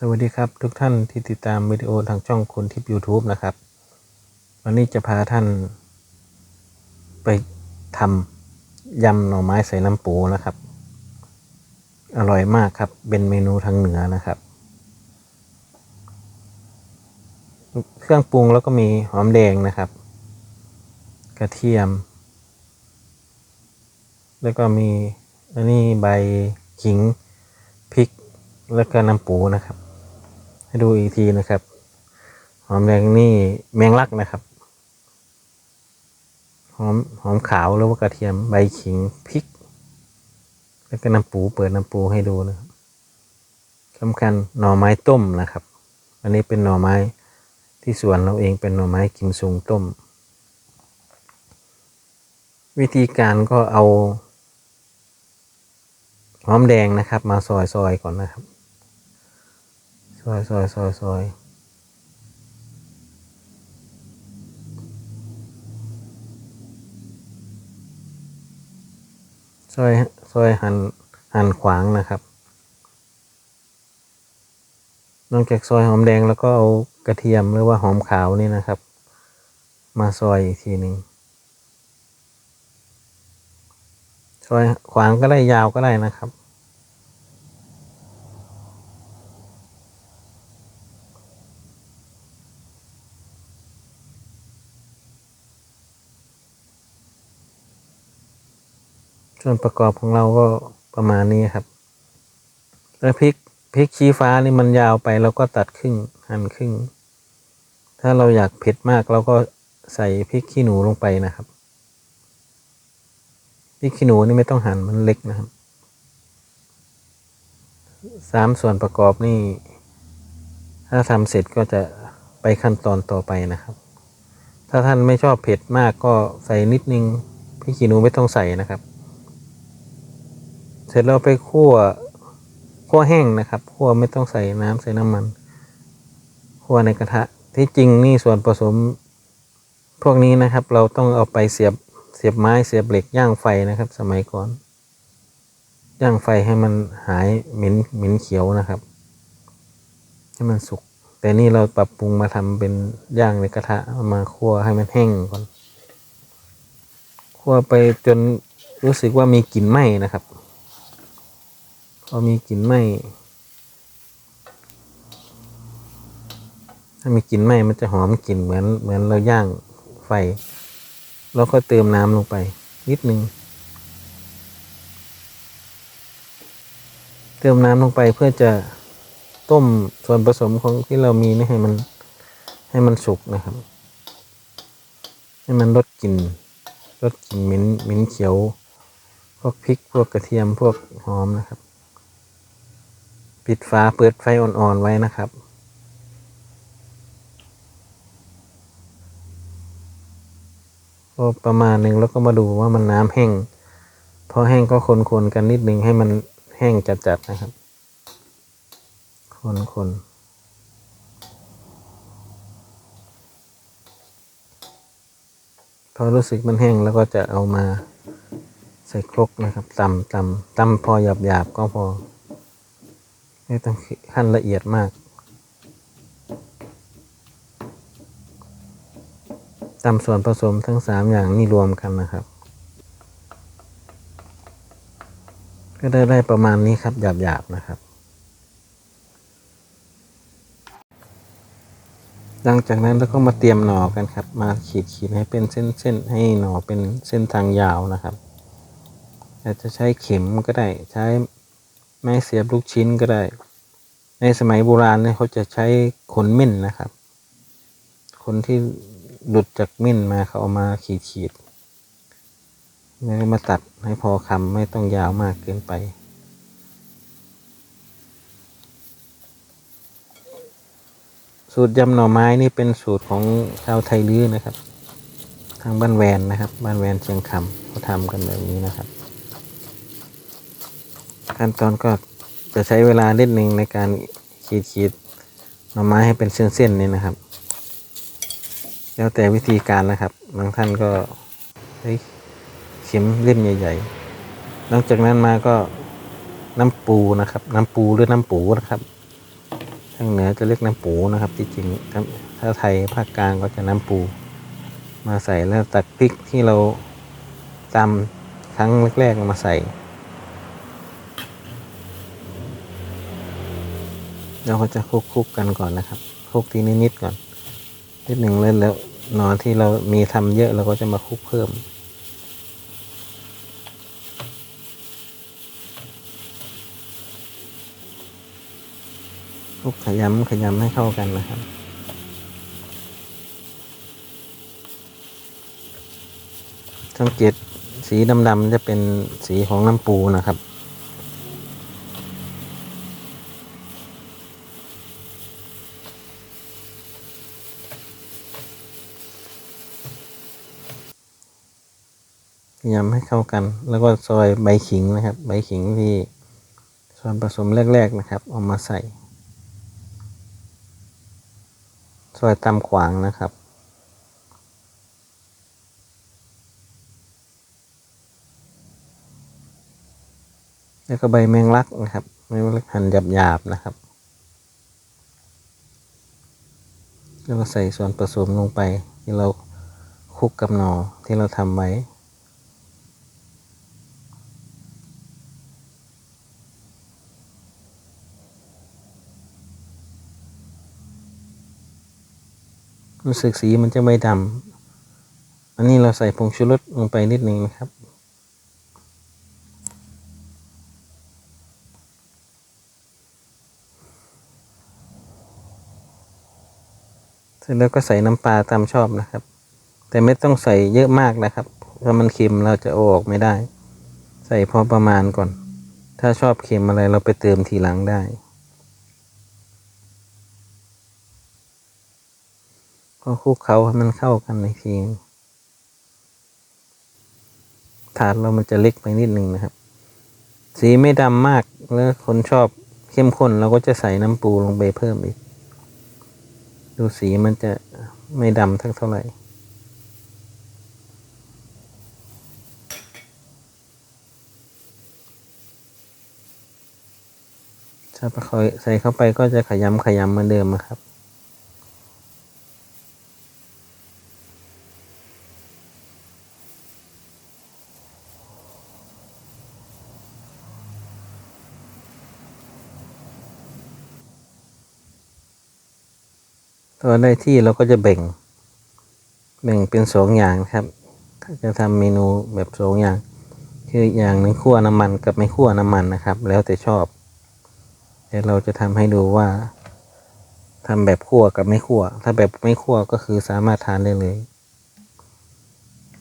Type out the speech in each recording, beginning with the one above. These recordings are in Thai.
สวัสดีครับทุกท่านที่ติดตามวิดีโอทางช่องคนทิป YouTube นะครับ วันนี้จะพาท่านไปทำยำหน่อไม้ใส่น้ำปูนะครับ อร่อยมากครับเป็นเมนูทางเหนือนะครับ เครื่องปรุงแล้วก็มีหอมแดงนะครับ กระเทียม แล้วก็มีอันนี้ใบขิงพริกแล้วก็น้ำปูนะครับ ให้ดูอีกทีนะครับ หอมแดงนี่แมงลักนะครับ หอมหอมขาวหรือว่ากระเทียมใบขิงพริก แล้วก็น้ำปูเปิดน้ำปูให้ดูนะครับสำคัญหน่อไม้ต้มนะครับ อันนี้เป็นหน่อไม้ที่สวนเราเองเป็นหน่อไม้กิมซุงต้ม วิธีการก็เอาหอมแดงนะครับ มาซอยซอยก่อนนะครับ ซอยซอยซอยซอยซอยซอยหั่นหั่นขวางนะครับ นอกจากซอยหอมแดงแล้วก็เอากระเทียมหรือว่าหอมขาวนี่นะครับ มาซอยอีกทีหนึ่งซอยขวางก็ได้ยาวก็ได้นะครับ ส่วนประกอบของเราก็ประมาณนี้ครับ แล้วพริกพริกชี้ฟ้านี่มันยาวไปเราก็ตัดครึ่งหั่นครึ่ง ถ้าเราอยากเผ็ดมากเราก็ใส่พริกขี้หนูลงไปนะครับพริกขี้หนูนี่ไม่ต้องหั่นมันเล็กนะครับสามส่วนประกอบนี่ ถ้าทำเสร็จก็จะไปขั้นตอนต่อไปนะครับ ถ้าท่านไม่ชอบเผ็ดมากก็ใส่นิดนึงพริกขี้หนูไม่ต้องใส่นะครับ เสร็จแล้วไปคั่วคั่วแห้งนะครับคั่วไม่ต้องใส่น้ำใส่น้ำมันคั่วในกระทะ ที่จริงนี่ส่วนผสมพวกนี้นะครับ เราต้องเอาไปเสียบเสียบไม้เสียบเหล็กย่างไฟนะครับ สมัยก่อน ย่างไฟให้มันหายเหม็นเหม็นเขียวนะครับ ให้มันสุก แต่นี่เราปรับปรุงมาทำเป็นย่างในกระทะมาคั่วให้มันแห้งก่อนคั่วไปจนรู้สึกว่ามีกลิ่นไหม้นะครับ พอมีกลิ่นไหม้ถ้ามีกลิ่นไหม้มันจะหอมกลิ่นเหมือนเหมือนเราย่างไฟ แล้วก็เติมน้ำลงไป นิดนึง เติมน้ำลงไปเพื่อจะต้มส่วนผสมของที่เรามีนี่ให้มันให้มันสุกนะครับ ให้มันลดกลิ่นลดกลิ่นเหม็นเหม็นเขียว พวกพริกพวกกระเทียมพวกหอมนะครับ ปิดฝาเปิดไฟอ่อน ๆ ไว้นะครับพอประมาณหนึ่งแล้วก็มาดูว่ามันน้ำแห้ง พอแห้งก็คนๆกันนิดนึงให้มันแห้งจัด ๆ นะครับ คนๆพอรู้สึกมันแห้งแล้วก็จะเอามาใส่ครกนะครับตำตำตำพอหยาบๆก็พอ ไม่ต้องขั้นละเอียดมาก ตำส่วนผสมทั้งสามอย่างนี่รวมกันนะครับ ก็ได้ได้ประมาณนี้ครับ หยาบๆนะครับ หลังจากนั้นเราก็มาเตรียมหน่อกันครับ มาขีดขีดให้เป็นเส้นๆ ให้หน่อเป็นเส้นทางยาวนะครับอาจจะใช้เข็มก็ได้ใช้ ไม้เสียบลูกชิ้นก็ได้ ในสมัยโบราณเนี่ยเขาจะใช้ขนมิ่นนะครับ คนที่หลุดจากมิ่นมาเขาเอามาขีดขีดแล้วมาตัดให้พอคำไม่ต้องยาวมากเกินไป สูตรยำหน่อไม้นี่เป็นสูตรของชาวไทยลื้อนะครับ ทางบ้านแวนนะครับ บ้านแวนเชียงคำเขาทำกันแบบนี้นะครับ ขั้นตอนก็จะใช้เวลาเล็ดหนึ่งในการขีดขีดหน่อไม้ให้เป็นเส้นๆนี่นะครับ แล้วแต่วิธีการนะครับ บางท่านก็ใช้เข็มเล่มใหญ่ๆหลังจากนั้นมาก็น้ำปูนะครับ น้ำปูหรือน้ำปูนะครับทางเหนือจะเรียกน้ำปูนะครับ ที่จริงถ้าถ้าไทยภาคกลางก็จะน้ำปู มาใส่แล้วตักพริกที่เราตำครั้งแรกๆมาใส่ เราก็จะคลุกๆกกันก่อนนะครับคลุกทีนิดๆก่อนนิดหนึ่งแล้วแล้วนอนที่เรามีทำเยอะเราก็จะมาคลุกเพิ่ม คลุกขยำขยำให้เข้ากันนะครับสังเกตสีดำๆจะเป็นสีของน้ำปูนะครับ ยำให้เข้ากัน แล้วก็ซอยใบขิงนะครับ ใบขิงที่ส่วนผสมแรก ๆนะครับ เอามาใส่ ซอยตำขวางนะครับแล้วก็ใบแมงลักนะครับแมงลักหั่นหยาบๆนะครับ แล้วก็ใส่ส่วนผสมลงไปที่เราคลุกกับหนอที่เราทำไว้ รู้สึกสีมันจะไม่ดำอันนี้เราใส่ผงชูรสลงไปนิดนึงนะครับ เสร็จแล้วก็ใส่น้ำปลาตามชอบนะครับ แต่ไม่ต้องใส่เยอะมากนะครับถ้ามันเค็มเราจะเอาออกไม่ได้ ใส่พอประมาณก่อน ถ้าชอบเค็มอะไรเราไปเติมทีหลังได้ ก็คลุกเคล้าให้มันเข้ากันในทีถาดเรามันจะเล็กไปนิดนึงนะครับ สีไม่ดำมากแล้วคนชอบเข้มข้นเราก็จะใส่น้ำปูลงไปเพิ่มอีก ดูสีมันจะไม่ดำทั้งเท่าไหร่ถ้าไปคอยใส่เข้าไปก็จะขยำขยำเหมือนเดิมอะครับ ตัวได้ที่เราก็จะแบ่ง แบ่งเป็นสองอย่างครับ ถ้าจะทำเมนูแบบสองอย่าง คืออย่างหนึ่งคั่วน้ำมันกับไม่คั่วน้ำมันนะครับ แล้วแต่ชอบเดี๋ยวเราจะทำให้ดูว่าทำแบบคั่วกับไม่คั่ว ถ้าแบบไม่คั่วก็คือสามารถทานได้เลย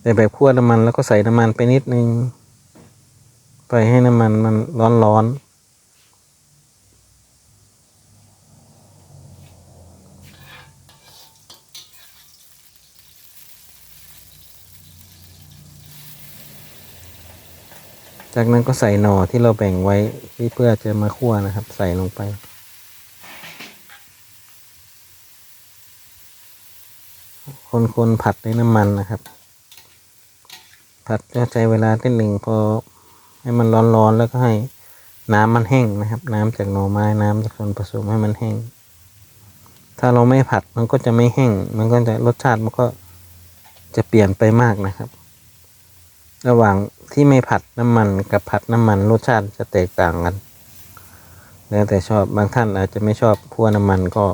แต่แบบคั่วน้ำมันแล้วก็ใส่น้ำมันไปนิดนึงปล่อยให้น้ำมันมันร้อนๆ จากนั้นก็ใส่หน่อที่เราแบ่งไว้ที่เพื่อจะมาคั่วนะครับ ใส่ลงไป คนๆผัดในน้ำมันนะครับ ผัดก็ใช้เวลาที่หนึ่งพอให้มันร้อนๆแล้วก็ให้น้ำมันแห้งนะครับ น้ำจากหน่อไม้น้ำจากส่วนผสมให้มันแห้ง ถ้าเราไม่ผัดมันก็จะไม่แห้ง มันก็จะรสชาติมันก็จะเปลี่ยนไปมากนะครับ ระหว่างที่ไม่ผัดน้ำมันกับผัดน้ำมันรสชาติจะแตกต่างกัน แล้วแต่ชอบบางท่านอาจจะไม่ชอบพัวน้ำมันก็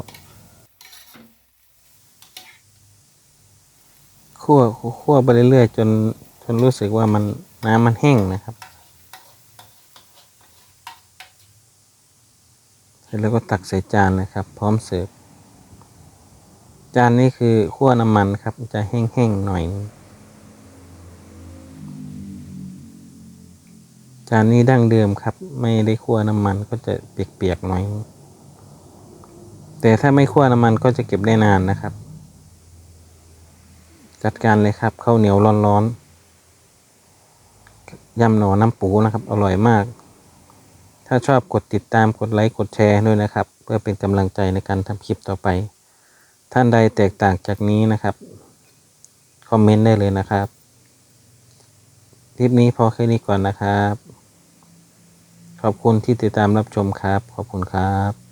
คั่วคั่วไปเรื่อยๆจนจนรู้สึกว่ามันน้ำมันแห้งนะครับเสร็จแล้วก็ตักใส่จานนะครับ พร้อมเสิร์ฟจานนี้คือคั่วน้ำมันครับจะแห้งๆหน่อยนึง จานนี้ดั้งเดิมครับ ไม่ได้คั่วน้ำมันก็จะเปียกๆหน่อย แต่ถ้าไม่คั่วน้ำมันก็จะเก็บได้นานนะครับ จัดการเลยครับข้าวเหนียวร้อนๆยำหน่อน้ำปูนะครับ อร่อยมาก ถ้าชอบกดติดตามกดไลค์กดแชร์ด้วยนะครับ เพื่อเป็นกำลังใจในการทำคลิปต่อไป ท่านใดแตกต่างจากนี้นะครับคอมเมนต์ได้เลยนะครับคลิปนี้พอแค่นี้ก่อนนะครับ ขอบคุณที่ติดตามรับชมครับ ขอบคุณครับ